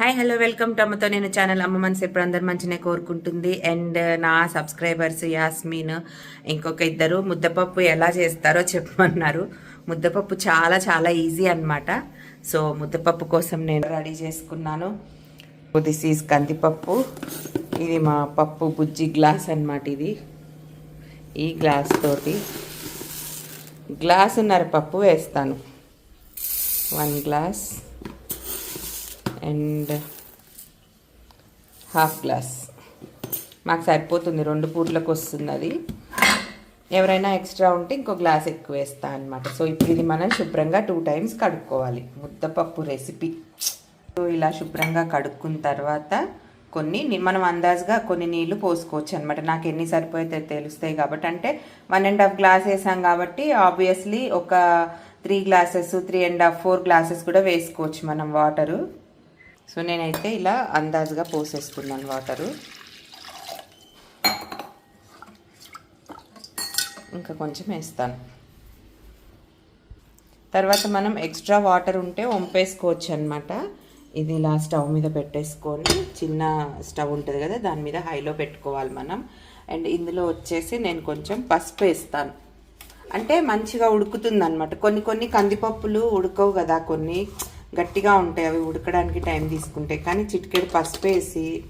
Hi hello welcome to అమ్మతో నేను channel అమ్మ మనసు ఎప్పుడు అందరు మంచిగా కోరుకుంటుంది. అండ్ uh, నా సబ్స్క్రైబర్స్ యాస్మిన్ ఇంకొక ఇద్దరు. ముద్దపప్పు ఎలా చేస్తారో చెప్పమన్నారు. ముద్దపప్పు చాలా చాలా ఈజీ అనమాట సో ముద్దపప్పు కోసం నేను రెడీ చేసుకున్నాను. దిస్ ఈజ్ కందిపప్పు. ఇది మా పప్పు బుజ్జి గ్లాస్ అన్నమాట ఇది. ఈ గ్లాస్ తోటి గ్లాసున్నర పప్పు వేస్తాను. One glass and half glass. మాకు సరిపోతుంది రెండు పూట్లకు వస్తుంది అది. ఎవరైనా ఎక్స్ట్రా ఉంటే ఇంకో గ్లాస్ ఎక్కువ వేస్తా అనమాట సో ఇప్పుడు ఇది మనం శుభ్రంగా టూ టైమ్స్ కడుక్కోవాలి. ముద్దపప్పు రెసిపీ. సో ఇలా శుభ్రంగా కడుక్కున్న తర్వాత కొన్ని మనం అందాజుగా కొన్ని నీళ్ళు పోసుకోవచ్చు అనమాట నాకు ఎన్ని సరిపోతే తెలుస్తాయి కాబట్టి. అంటే వన్ అండ్ హాఫ్ గ్లాస్ వేసాం కాబట్టి ఆబ్వియస్లీ ఒక three glasses three and half four glasses కూడా వేసుకోవచ్చు మనం వాటరు సో నేనైతే ఇలా అందాజుగా పోసేసుకున్నాను వాటరు. ఇంకా కొంచెం వేస్తాను. తర్వాత మనం ఎక్స్ట్రా వాటర్ ఉంటే వంపేసుకోవచ్చు అనమాట ఇది ఇలా స్టవ్ మీద పెట్టేసుకొని చిన్న స్టవ్ ఉంటుంది కదా దాని మీద హైలో పెట్టుకోవాలి మనం. అండ్ ఇందులో వచ్చేసి నేను కొంచెం పసుపు వేస్తాను. అంటే మంచిగా ఉడుకుతుంది అనమాట కొన్ని కొన్ని కందిపప్పులు ఉడకవు కదా కొన్ని గట్టిగా ఉంటాయి అవి ఉడకడానికి టైం తీసుకుంటాయి. కానీ చిటికెడు పసుపు వేసి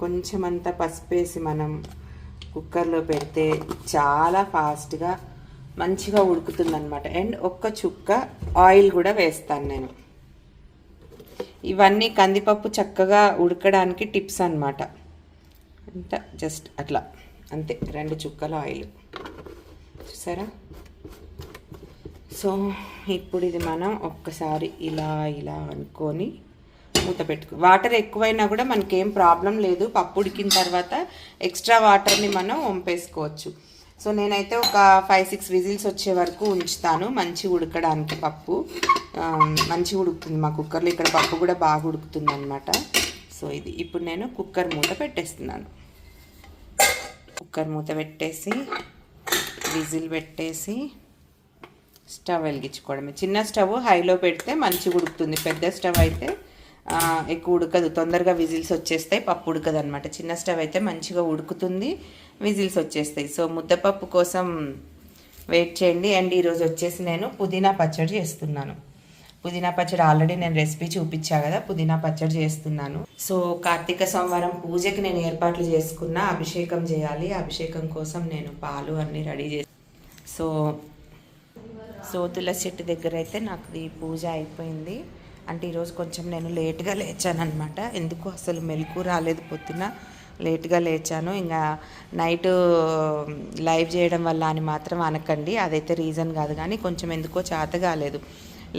కొంచెం అంతా పసుపు వేసి మనం కుక్కర్లో పెడితే చాలా ఫాస్ట్గా మంచిగా ఉడుకుతుందనమాట అండ్ ఒక్క చుక్క ఆయిల్ కూడా వేస్తాను నేను. ఇవన్నీ కందిపప్పు చక్కగా ఉడకడానికి టిప్స్ అన్నమాట. అంత జస్ట్ అట్లా. అంతే రెండు చుక్కల ఆయిల్. చూసారా? సో ఇప్పుడు ఇది మనం ఒక్కసారి ఇలా ఇలా అనుకొని మూత పెట్టుకో వాటర్ ఎక్కువైనా కూడా మనకేం ప్రాబ్లం లేదు. పప్పు ఉడికిన తర్వాత ఎక్స్ట్రా వాటర్ని మనం వంపేసుకోవచ్చు. సో నేనైతే ఒక ఫైవ్ సిక్స్ విజిల్స్ వచ్చే వరకు ఉంచుతాను మంచి ఉడకడానికి పప్పు. మంచి ఉడుకుతుంది మా కుక్కర్లో. ఇక్కడ పప్పు కూడా బాగా ఉడుకుతుంది అనమాట సో ఇది ఇప్పుడు నేను కుక్కర్ మూత పెట్టేస్తున్నాను. కుక్కర్ మూత పెట్టేసి విజిల్ పెట్టేసి స్టవ్ వెలిగించుకోవడమే. చిన్న స్టవ్ హైలో పెడితే మంచిగా ఉడుకుతుంది. పెద్ద స్టవ్ అయితే ఎక్కువ ఉడకదు. తొందరగా విజిల్స్ వచ్చేస్తాయి పప్పు ఉడకదు అనమాట చిన్న స్టవ్ అయితే మంచిగా ఉడుకుతుంది విజిల్స్ వచ్చేస్తాయి. సో ముద్దపప్పు కోసం వెయిట్ చేయండి. అండ్ ఈరోజు వచ్చేసి నేను పుదీనా పచ్చడి చేస్తున్నాను. పుదీనా పచ్చడి ఆల్రెడీ నేను రెసిపీ చూపించా కదా పుదీనా పచ్చడి చేస్తున్నాను. సో కార్తీక సోమవారం పూజకి నేను ఏర్పాట్లు చేసుకున్న అభిషేకం చేయాలి. అభిషేకం కోసం నేను పాలు అన్నీ రెడీ చేసి సో సో తులసి చెట్టు దగ్గర అయితే నాకు ఈ పూజ అయిపోయింది. అంటే ఈరోజు కొంచెం నేను లేట్గా లేచానమాట ఎందుకు అసలు మెలకు రాలేదు పొద్దున? లేట్గా లేచాను. ఇంకా నైట్ లైవ్ చేయడం వల్ల అని మాత్రం అనకండి. అదైతే రీజన్ కాదు కానీ కొంచెం ఎందుకో చేత కాలేదు.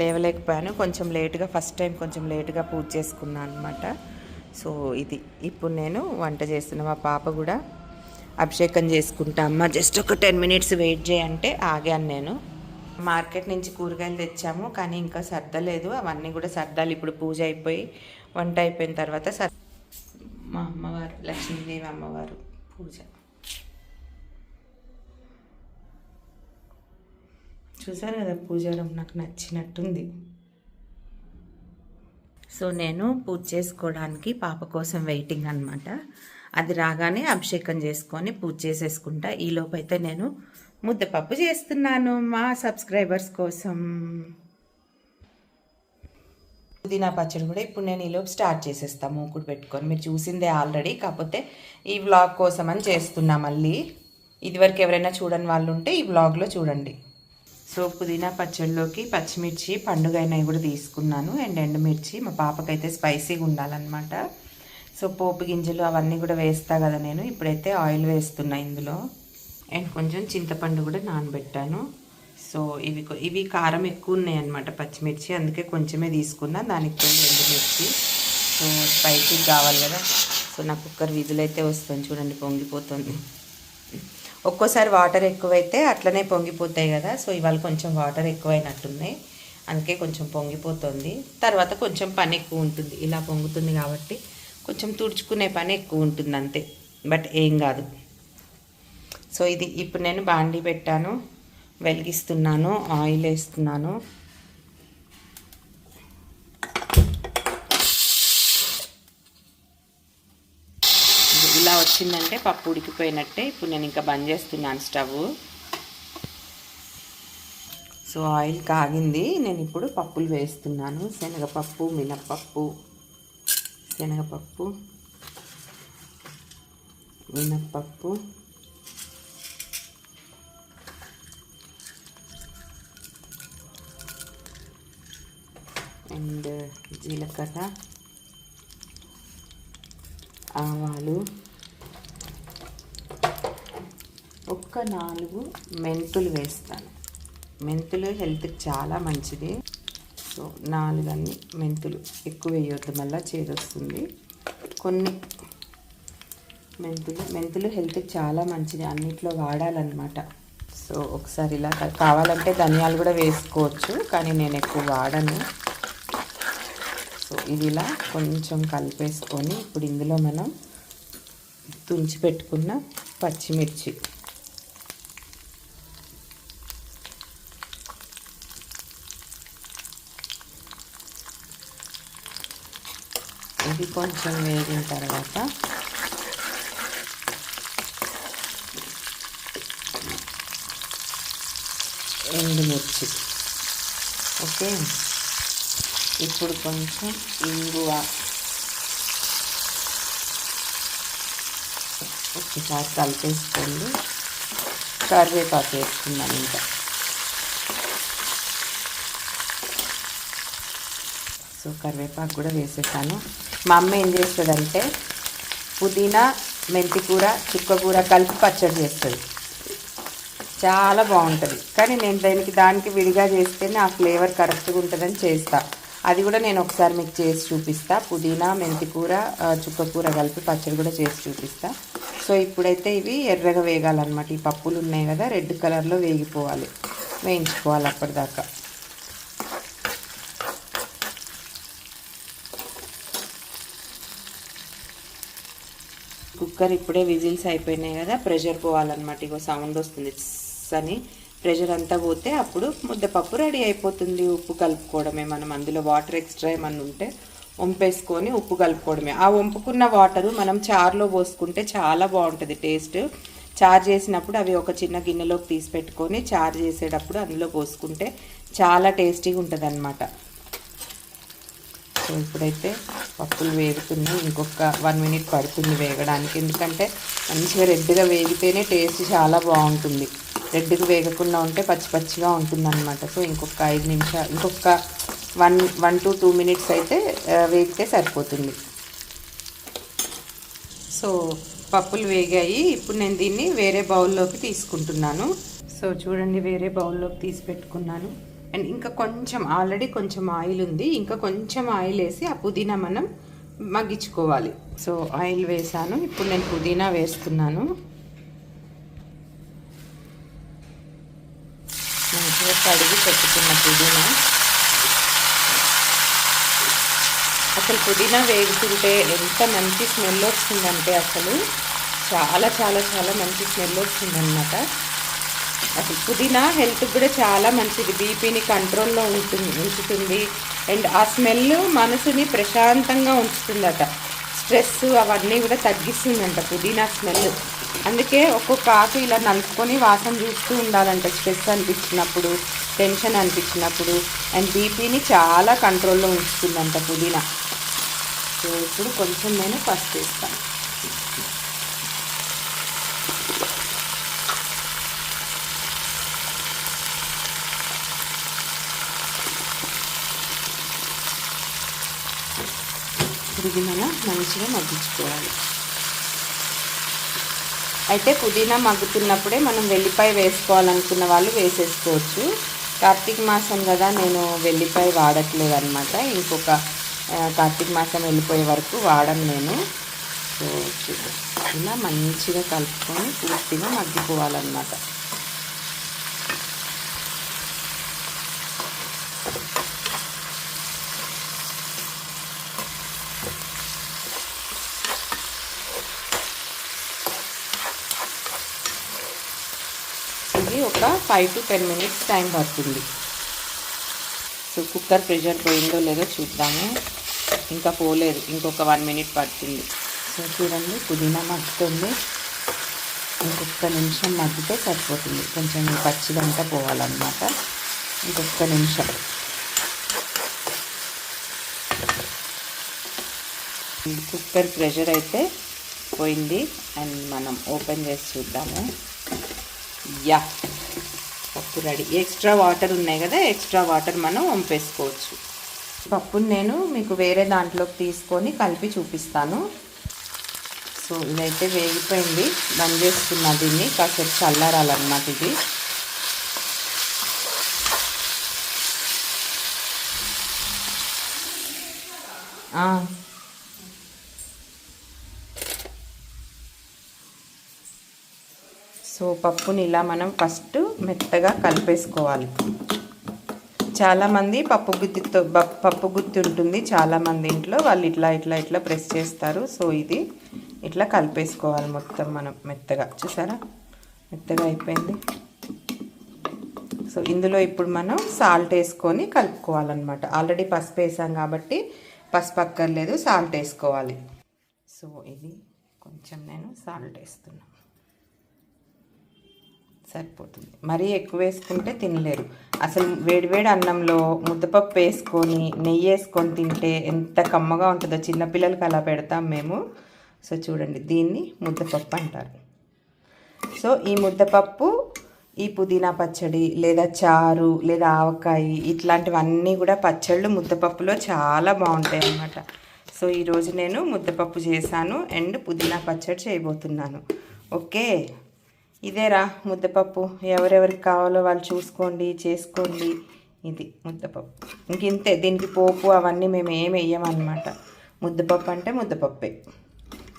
లేవలేకపోయాను. కొంచెం లేటుగా ఫస్ట్ టైం కొంచెం లేటుగా పూజ చేసుకున్నాను అనమాట సో ఇది. ఇప్పుడు నేను వంట చేస్తున్న మా పాప కూడా అభిషేకం చేసుకుంటా. అమ్మ జస్ట్ ఒక టెన్ మినిట్స్ వెయిట్ చేయంటే ఆగాను నేను. మార్కెట్ నుంచి కూరగాయలు తెచ్చాము కానీ ఇంకా సర్దలేదు. అవన్నీ కూడా సర్దాలు. ఇప్పుడు పూజ అయిపోయి వంట అయిపోయిన తర్వాత సర్ మా అమ్మవారు లక్ష్మీదేవి అమ్మవారు పూజ. చూసారు కదా పూజారం? నాకు నచ్చినట్టుంది. సో నేను పూజ చేసుకోవడానికి పాప కోసం వెయిటింగ్ అనమాట అది రాగానే అభిషేకం చేసుకొని పూజ చేసేసుకుంటా. ఈలోపు అయితే నేను ముద్దపప్పు చేస్తున్నాను మా సబ్స్క్రైబర్స్ కోసం. పుదీనా పచ్చడి కూడా ఇప్పుడు నేను ఈలోపు స్టార్ట్ చేసేస్తాను మూకుడు పెట్టుకొని. మీరు చూసిందే ఆల్రెడీ కాకపోతే ఈ వ్లాగ్ కోసం అని చేస్తున్నా మళ్ళీ. ఇదివరకు ఎవరైనా చూడని వాళ్ళు ఉంటే ఈ వ్లాగ్లో చూడండి. సో పుదీనా పచ్చడిలోకి పచ్చిమిర్చి పండుగ అయినవి కూడా తీసుకున్నాను. అండ్ ఎండుమిర్చి మా పాపకైతే స్పైసీగా ఉండాలన్నమాట. సో పోపు గింజలు అవన్నీ కూడా వేస్తా కదా నేను. ఇప్పుడైతే ఆయిల్ వేస్తున్నా ఇందులో. అండ్ కొంచెం చింతపండు కూడా నానబెట్టాను. సో ఇవి ఇవి కారం ఎక్కువ ఉన్నాయి అనమాట పచ్చిమిర్చి. అందుకే కొంచెమే తీసుకున్నా. దానికి తోడు ఎండుమిర్చి సో స్పైసీ కావాలి కదా. సో నా కుక్కర్ విజిల్ అయితే వస్తుంది. చూడండి పొంగిపోతుంది. ఒక్కోసారి వాటర్ ఎక్కువైతే అట్లనే పొంగిపోతాయి కదా. సో ఇవాళ కొంచెం వాటర్ ఎక్కువైనట్టున్నాయి. అందుకే కొంచెం పొంగిపోతుంది. తర్వాత కొంచెం పని ఎక్కువ ఉంటుంది. ఇలా పొంగుతుంది కాబట్టి కొంచెం తుడుచుకునే పని ఎక్కువ ఉంటుంది అంతే. బట్ ఏం కాదు. సో ఇది ఇప్పుడు నేను బాండి పెట్టాను వెలిగిస్తున్నాను ఆయిల్ వేస్తున్నాను. ఇలా వచ్చిందంటే పప్పు ఉడికిపోయినట్టే ఇప్పుడు నేను ఇంకా బంద్ చేస్తున్నాను స్టవ్ సో ఆయిల్ కాగింది నేను ఇప్పుడు పప్పులు వేస్తున్నాను. శనగపప్పు మినప్పప్పు శనగపప్పు మినప్పప్పు. అండ్ జీలకర్ర ఆవాలు ఒక్క నాలుగు మెంతులు వేస్తాను. మెంతులు హెల్త్కి చాలా మంచిది. సో నాలుగు అన్ని మెంతులు ఎక్కువ వేయొద్దు మళ్ళీ చేదొస్తుంది. కొన్ని మెంతులు మెంతులు హెల్త్కి చాలా మంచిది అన్నిట్లో వాడాలన్నమాట. సో ఒకసారి ఇలా కావాలంటే ధనియాలు కూడా వేసుకోవచ్చు కానీ నేను ఎక్కువ వాడను. ఇది ఇలా కొంచెం కలిపేసుకొని ఇప్పుడు ఇందులో మనం తుంచి పెట్టుకున్న పచ్చిమిర్చి. ఇది కొంచెం వేగిన తర్వాత ఎండుమిర్చి. ఓకే? ఇప్పుడు కొంచెం ఇంగువ. ఒకసారి కలిపేసుకోండి. కరివేపాకు వేసుకుందాం ఇంకా. సో కరివేపాకు కూడా వేసేసాను. మా అమ్మ ఏం చేస్తుందంటే పుదీనా మెంతి కూర చుక్కకూర కలిపి పచ్చడి చేస్తుంది. చాలా బాగుంటుంది. కానీ నేను దానికి దానికి విడిగా చేస్తేనే ఆ ఫ్లేవర్ కరెక్ట్గా ఉంటుందని చేస్తాను అది కూడా నేను ఒకసారి మీకు చేసి చూపిస్తా. పుదీనా మెంతికూర చుక్కకూర చుక్క కూర కలిపి పచ్చడి కూడా చేసి చూపిస్తా. సో ఇప్పుడైతే ఇవి ఎర్రగా వేగాలన్నమాట. ఈ పప్పులు ఉన్నాయి కదా రెడ్ కలర్లో వేగిపోవాలి. వేయించుకోవాలి అప్పటిదాకా. కుక్కర్ ఇప్పుడే విజిల్స్ అయిపోయినాయి కదా ప్రెషర్ పోవాలన్నమాట. ఇగో సౌండ్ వస్తుంది. అని. ప్రెషర్ అంతా పోతే అప్పుడు ముద్దపప్పు రెడీ అయిపోతుంది. ఉప్పు కలుపుకోవడమే. మనం అందులో వాటర్ ఎక్స్ట్రా ఏమన్నా ఉంటే వంపేసుకొని ఉప్పు కలుపుకోవడమే. ఆ వంపుకున్న వాటరు మనం చారులో పోసుకుంటే చాలా బాగుంటుంది టేస్ట్. చారు చేసినప్పుడు అవి ఒక చిన్న గిన్నెలోకి తీసి పెట్టుకొని చారు చేసేటప్పుడు అందులో పోసుకుంటే చాలా టేస్టీగా ఉంటుంది సో ఇప్పుడైతే పప్పులు వేగుతున్నాయి. ఇంకొక వన్ మినిట్ పడుతుంది వేగడానికి. ఎందుకంటే మంచిగా రెడ్గా వేగితేనే టేస్ట్ చాలా బాగుంటుంది. రెడ్గా వేగకుండా ఉంటే పచ్చి పచ్చిగా ఉంటుందన్నమాట. సో ఇంకొక ఐదు నిమిషాలు ఇంకొక one one two two minutes అయితే వేగితే సరిపోతుంది. సో పప్పులు వేగాయి. ఇప్పుడు నేను దీన్ని వేరే బౌల్లోకి తీసుకుంటున్నాను. సో చూడండి వేరే బౌల్లోకి తీసి పెట్టుకున్నాను. అండ్ ఇంకా కొంచెం ఆల్రెడీ కొంచెం ఆయిల్ ఉంది. ఇంకా కొంచెం ఆయిల్ వేసి ఆ పుదీనా మనం మగ్గించుకోవాలి. సో ఆయిల్ వేసాను. ఇప్పుడు నేను పుదీనా వేస్తున్నాను. మంచిగా కడిగి పెట్టుకున్న పుదీనా. అసలు పుదీనా వేగుతుంటే ఎంత మంచి స్మెల్ వస్తుందంటే అసలు చాలా చాలా చాలా మంచి స్మెల్ వస్తుందన్నమాట అసలు పుదీనా హెల్త్కి కూడా చాలా మంచిది. బీపీని కంట్రోల్లో ఉంటుంది ఉంచుతుంది. అండ్ ఆ స్మెల్ మనసుని ప్రశాంతంగా ఉంచుతుందట. స్ట్రెస్ అవన్నీ కూడా తగ్గిస్తుందంట పుదీనా స్మెల్. అందుకే ఒక్కొక్క ఆకు ఇలా నలుపుకొని వాసన చూస్తూ ఉండాలంట స్ట్రెస్ అనిపించినప్పుడు టెన్షన్ అనిపించినప్పుడు. అండ్ బీపీని చాలా కంట్రోల్లో ఉంచుతుందంట పుదీనా. సో ఇప్పుడు కొంచెం నేను పసుపు వేస్తాను. ఇది మనం మంచిగా మగ్గించుకోవాలి. అయితే పుదీనా మగ్గుతున్నప్పుడే మనం వెల్లిపాయ వేసుకోవాలనుకున్న వాళ్ళు వేసేసుకోవచ్చు. కార్తీక మాసం కదా నేను వెల్లిపాయ వాడట్లేదు అనమాట ఇంకొక కార్తీక మాసం వెళ్ళిపోయే వరకు వాడను నేను. సో ఇలా మంచిగా కలుపుకొని పూర్తిగా మగ్గిపోవాలన్నమాట. ఇది ఒక five to ten minutes time పడుతుంది. సో కుక్కర్ ప్రెషర్ పోయిందో లేదో చూద్దాము. ఇంకా పోలేదు. ఇంకొక వన్ మినిట్ పడుతుంది. సో చూడండి పుదీనా మగ్గుతుంది. ఇంకొక నిమిషం మగ్గితే సరిపోతుంది. కొంచెం పచ్చిదంతా పోవాలన్నమాట. ఇంకొక నిమిషం. కుక్కర్ ప్రెషర్ అయితే పోయింది. అండ్ మనం ఓపెన్ చేసి చూద్దాము. యా పప్పు రెడీ. ఎక్స్ట్రా వాటర్ ఉన్నాయి కదా ఎక్స్ట్రా వాటర్ మనం వంపేసుకోవచ్చు. పప్పుని నేను మీకు వేరే దాంట్లోకి తీసుకొని కలిపి చూపిస్తాను. సో ఇదైతే వేగిపోయింది. బంద్ చేసుకున్నా దీన్ని. కాసేపు చల్లారాలన్నమాట ఇది. ఆ. సో పప్పుని ఇలా మనం ఫస్ట్ మెత్తగా కలిపేసుకోవాలి. చాలామంది పప్పు గుత్తితో పప్పు గుత్తి ఉంటుంది చాలామంది ఇంట్లో వాళ్ళు ఇట్లా ఇట్లా ఇట్లా ప్రెస్ చేస్తారు. సో ఇది ఇట్లా కలిపేసుకోవాలి మొత్తం మనం మెత్తగా. చూసారా? మెత్తగా అయిపోయింది. సో ఇందులో ఇప్పుడు మనం సాల్ట్ వేసుకొని కలుపుకోవాలన్నమాట. ఆల్రెడీ పసుపు వేసాం కాబట్టి పసుపు అక్కర్లేదు సాల్ట్ వేసుకోవాలి. సో ఇది కొంచెం నేను సాల్ట్ వేస్తున్నాను సరిపోతుంది. మరీ ఎక్కువ వేసుకుంటే తినలేరు. అసలు వేడివేడి అన్నంలో ముద్దపప్పు వేసుకొని నెయ్యి వేసుకొని తింటే ఎంత కమ్మగా ఉంటుందో. చిన్నపిల్లలకి అలా పెడతాం మేము. సో చూడండి దీన్ని ముద్దపప్పు అంటారు. సో ఈ ముద్దపప్పు ఈ పుదీనా పచ్చడి లేదా చారు లేదా ఆవకాయ ఇట్లాంటివన్నీ కూడా పచ్చళ్ళు ముద్దపప్పులో చాలా బాగుంటాయి అన్నమాట సో ఈరోజు నేను ముద్దపప్పు చేశాను అండ్ పుదీనా పచ్చడి చేయబోతున్నాను. ఓకే? ఇదేరా ముద్దపప్పు. ఎవరెవరికి కావాలో వాళ్ళు చూసుకోండి చేసుకోండి. ఇది ముద్దపప్పు. ఇంక ఇంతే దీనికి పోపు అవన్నీ మేము ఏమి వేయమన్నమాట ముద్దపప్పు అంటే ముద్దపప్పే.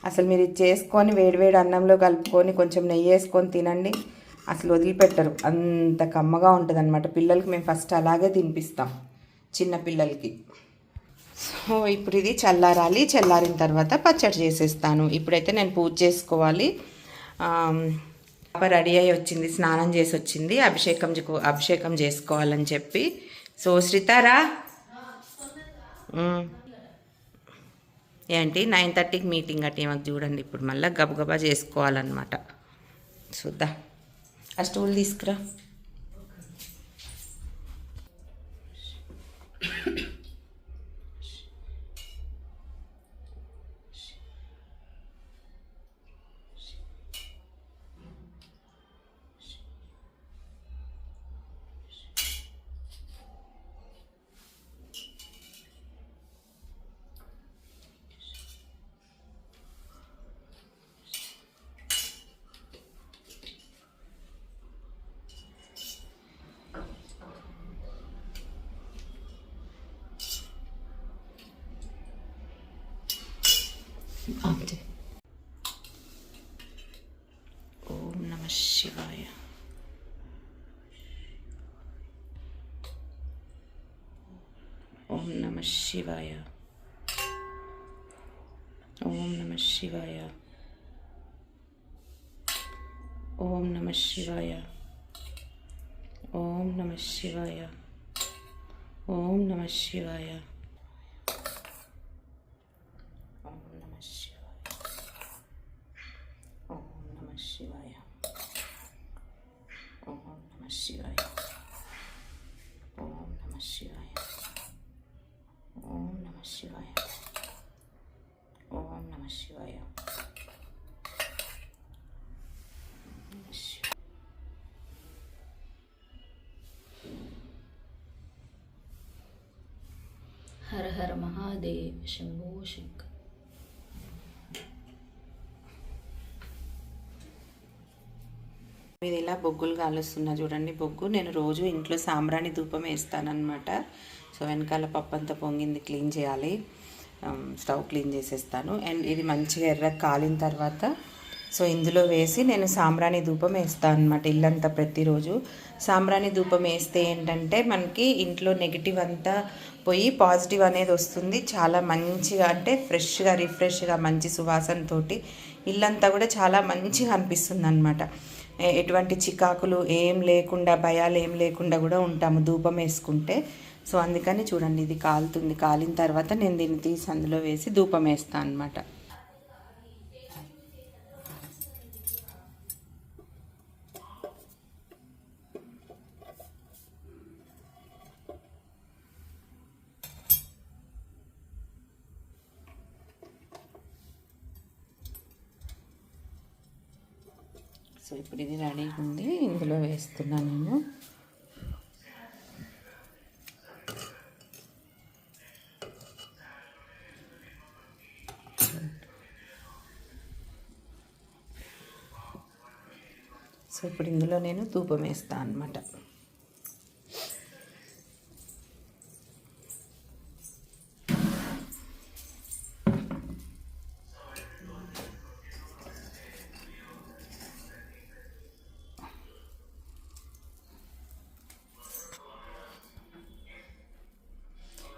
అసలు మీరు ఇది చేసుకొని వేడివేడి అన్నంలో కలుపుకొని కొంచెం నెయ్యి వేసుకొని తినండి. అసలు వదిలిపెట్టరు. అంత కమ్మగా ఉంటుంది అనమాట పిల్లలకి మేము ఫస్ట్ అలాగే తినిపిస్తాం. చిన్న పిల్లలకి. సో ఇప్పుడు ఇది చల్లారాలి. చల్లారిన తర్వాత పచ్చడి చేసేస్తాను. ఇప్పుడైతే నేను పూజ చేసుకోవాలి. పాప రెడీ అయ్యి వచ్చింది స్నానం చేసి వచ్చింది అభిషేకం అభిషేకం చేసుకోవాలని చెప్పి. సో శ్రీతారా ఏంటి? నైన్ థర్టీకి మీటింగ్ అంటే మాకు చూడండి ఇప్పుడు మళ్ళీ గబగబా చేసుకోవాలన్నమాట. చూద్దా. ఆ స్టూల్ తీసుకురా. అంతే ఓం నమ శివాయ. ఓం నమ శివాయ. ఓం నమ శివాయ. ఓం నమ శివాయ. ఓం నమ శివాయ. ఓం నమ శివాయ ఓం నమ శివాయ ఓం నమ శివాయ ఓం నమ శివాయ ఓం నమ శివాయ ఓం నమ శివాయ ఓం నమ శివాయ హర హర మహాదేవ్ శంభో శంకర్ ఇది ఇలా బొగ్గులు కాలుస్తున్నా చూడండి బొగ్గు నేను రోజు ఇంట్లో సాంబ్రాణి ధూపం వేస్తానమాట సో వెనకాల పప్పు అంతా పొంగింది క్లీన్ చేయాలి. స్టవ్ క్లీన్ చేసేస్తాను. అండ్ ఇది మంచిగా ఎర్ర కాలిన తర్వాత సో ఇందులో వేసి నేను సాంబ్రాణి ధూపం వేస్తాను అనమాట ఇల్లంతా ప్రతిరోజు. సాంబ్రాణి ధూపం వేస్తే ఏంటంటే మనకి ఇంట్లో నెగిటివ్ అంతా పోయి పాజిటివ్ అనేది వస్తుంది. చాలా మంచిగా అంటే ఫ్రెష్గా రిఫ్రెష్గా మంచి సువాసనతోటి ఇల్లంతా కూడా చాలా మంచిగా అనిపిస్తుంది అనమాట ఎటువంటి చికాకులు ఏం లేకుండా భయాలు ఏం లేకుండా కూడా ఉంటాము ధూపం వేసుకుంటే. సో అందుకని చూడండి ఇది కాలుతుంది. కాలిన తర్వాత నేను దీన్ని తీసి అందులో వేసి ధూపం వేస్తాను అనమాట సో ఇప్పుడు ఇది రెడీ ఉంది. ఇందులో వేస్తున్నాను నేను. సో ఇప్పుడు ఇందులో నేను తూపం వేస్తాను అనమాట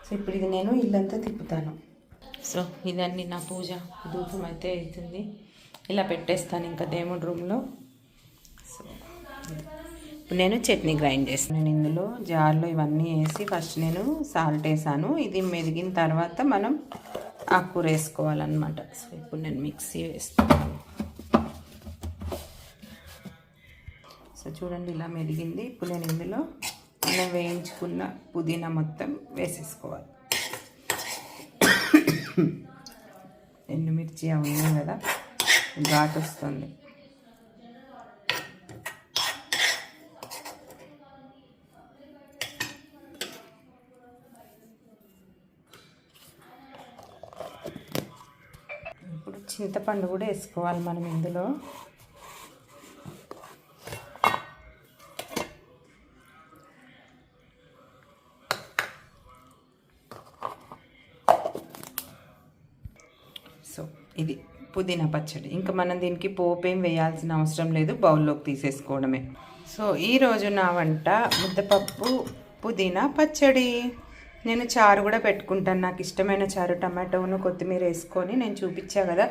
సో ఇప్పుడు ఇది నేను ఇల్లంతా తిప్పుతాను. సో ఇదండి నా పూజ. ధూపం అయితే అవుతుంది. ఇలా పెట్టేస్తాను ఇంకా దేవుడి రూమ్లో. సో నేను చట్నీ గ్రైండ్ చేస్తాను. నేను ఇందులో జార్లో ఇవన్నీ వేసి ఫస్ట్ నేను సాల్ట్ వేసాను. ఇది మెదిగిన తర్వాత మనం ఆకుకూర వేసుకోవాలన్నమాట. సో ఇప్పుడు నేను మిక్సీ వేస్తాను. సో చూడండి ఇలా మెదిగింది. ఇప్పుడు నేను ఇందులో మనం వేయించుకున్న పుదీనా మొత్తం వేసేసుకోవాలి. ఎండుమిర్చి అవి కదా ఘాట్ వస్తుంది. ఇప్పుడు చింతపండు కూడా వేసుకోవాలి మనం ఇందులో సో ఇది పుదీనా పచ్చడి. ఇంకా మనం దీనికి పోపు ఏం వేయాల్సిన అవసరం లేదు బౌల్లోకి తీసేసుకోవడమే. సో ఈరోజు నా వంట ముద్దపప్పు పుదీనా పచ్చడి. నేను చారు కూడా పెట్టుకుంటాను. నాకు ఇష్టమైన చారు టమాటోను కొత్తిమీర వేసుకొని నేను చూపించా కదా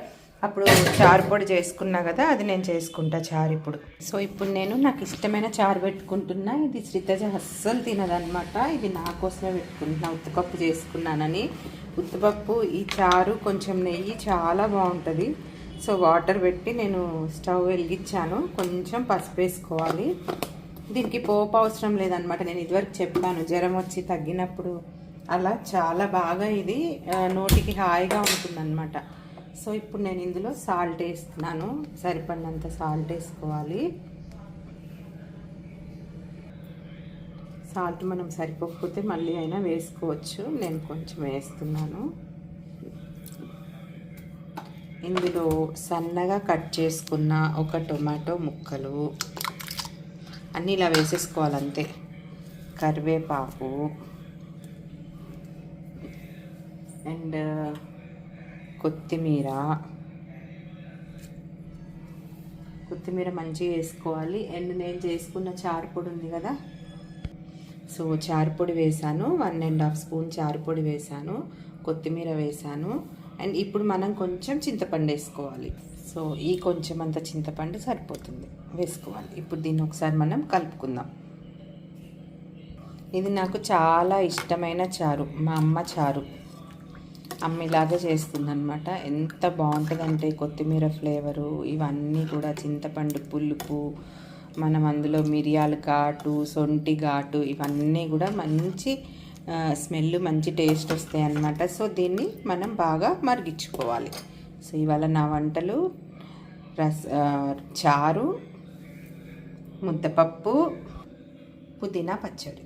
అప్పుడు చారు పొడి చేసుకున్నా కదా అది నేను చేసుకుంటా చారు ఇప్పుడు. సో ఇప్పుడు నేను నాకు ఇష్టమైన చారు పెట్టుకుంటున్నా. ఇది శ్రీతజ అస్సలు తినదనమాట. ఇది నా కోసమే పెట్టుకుంటున్నా ఉత్తకప్పు చేసుకున్నానని. ఉత్తుపప్పు ఈ చారు కొంచెం నెయ్యి చాలా బాగుంటుంది. సో వాటర్ పెట్టి నేను స్టవ్ వెలిగించాను. కొంచెం పసుపు వేసుకోవాలి. దీనికి పోపు అవసరం లేదనమాట నేను ఇదివరకు చెప్పాను జ్వరం వచ్చి తగ్గినప్పుడు అలా చాలా బాగా ఇది నోటికి హాయిగా ఉంటుందన్నమాట. సో ఇప్పుడు నేను ఇందులో సాల్ట్ వేస్తున్నాను. సరిపడినంత సాల్ట్ వేసుకోవాలి. సాల్ట్ మనం సరిపోకపోతే మళ్ళీ అయినా వేసుకోవచ్చు. నేను కొంచెం వేస్తున్నాను. ఇందులో సన్నగా కట్ చేసుకున్న ఒక టొమాటో ముక్కలు. అన్నీ ఇలా వేసేసుకోవాలంతే. కరివేపాకు. అండ్ కొత్తిమీర. కొత్తిమీర మంచిగా వేసుకోవాలి. అండ్ నేను చేసుకున్న చారుపొడి ఉంది కదా సో చారుపొడి వేసాను. వన్ అండ్ హాఫ్ స్పూన్ చారుపొడి వేసాను. కొత్తిమీర వేసాను. అండ్ ఇప్పుడు మనం కొంచెం చింతపండు వేసుకోవాలి. సో ఈ కొంచెం అంత చింతపండు సరిపోతుంది. వేసుకోవాలి. ఇప్పుడు దీన్ని ఒకసారి మనం కలుపుకుందాం. ఇది నాకు చాలా ఇష్టమైన చారు. మా అమ్మ చారు. అమ్మ ఇలాగే చేస్తుందన్నమాట. ఎంత బాగుంటుందంటే కొత్తిమీర ఫ్లేవరు ఇవన్నీ కూడా చింతపండు పులుపు మనం అందులో మిరియాల ఘాటు సొంటి ఘాటు ఇవన్నీ కూడా మంచి స్మెల్ మంచి టేస్ట్ వస్తాయి అన్నమాట. సో దీన్ని మనం బాగా మరిగించుకోవాలి. సో ఇవాళ నా వంటలు రస్ చారు ముద్దపప్పు పుదీనా పచ్చడి.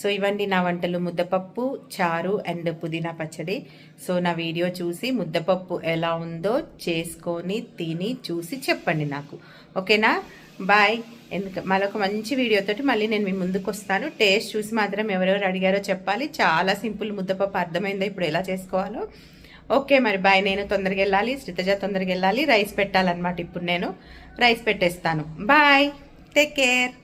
సో ఇవండి నా వంటలు. ముద్దపప్పు చారు అండ్ పుదీనా పచ్చడి. సో నా వీడియో చూసి ముద్దపప్పు ఎలా ఉందో చేసుకొని తిని చూసి చెప్పండి నాకు. ఓకేనా? బాయ్. ఎందుకు? మరొక మంచి వీడియోతోటి మళ్ళీ నేను మీ ముందుకు వస్తాను. టేస్ట్ చూసి మాత్రం ఎవరెవరు అడిగారో చెప్పాలి. చాలా సింపుల్ ముద్దపప్పు అర్థమైందో ఇప్పుడు ఎలా చేసుకోవాలో. ఓకే మరి బాయ్. నేను తొందరగా వెళ్ళాలి. శ్రీతజ తొందరగా వెళ్ళాలి. రైస్ పెట్టాలన్నమాట ఇప్పుడు నేను. రైస్ పెట్టేస్తాను. బాయ్. Take care.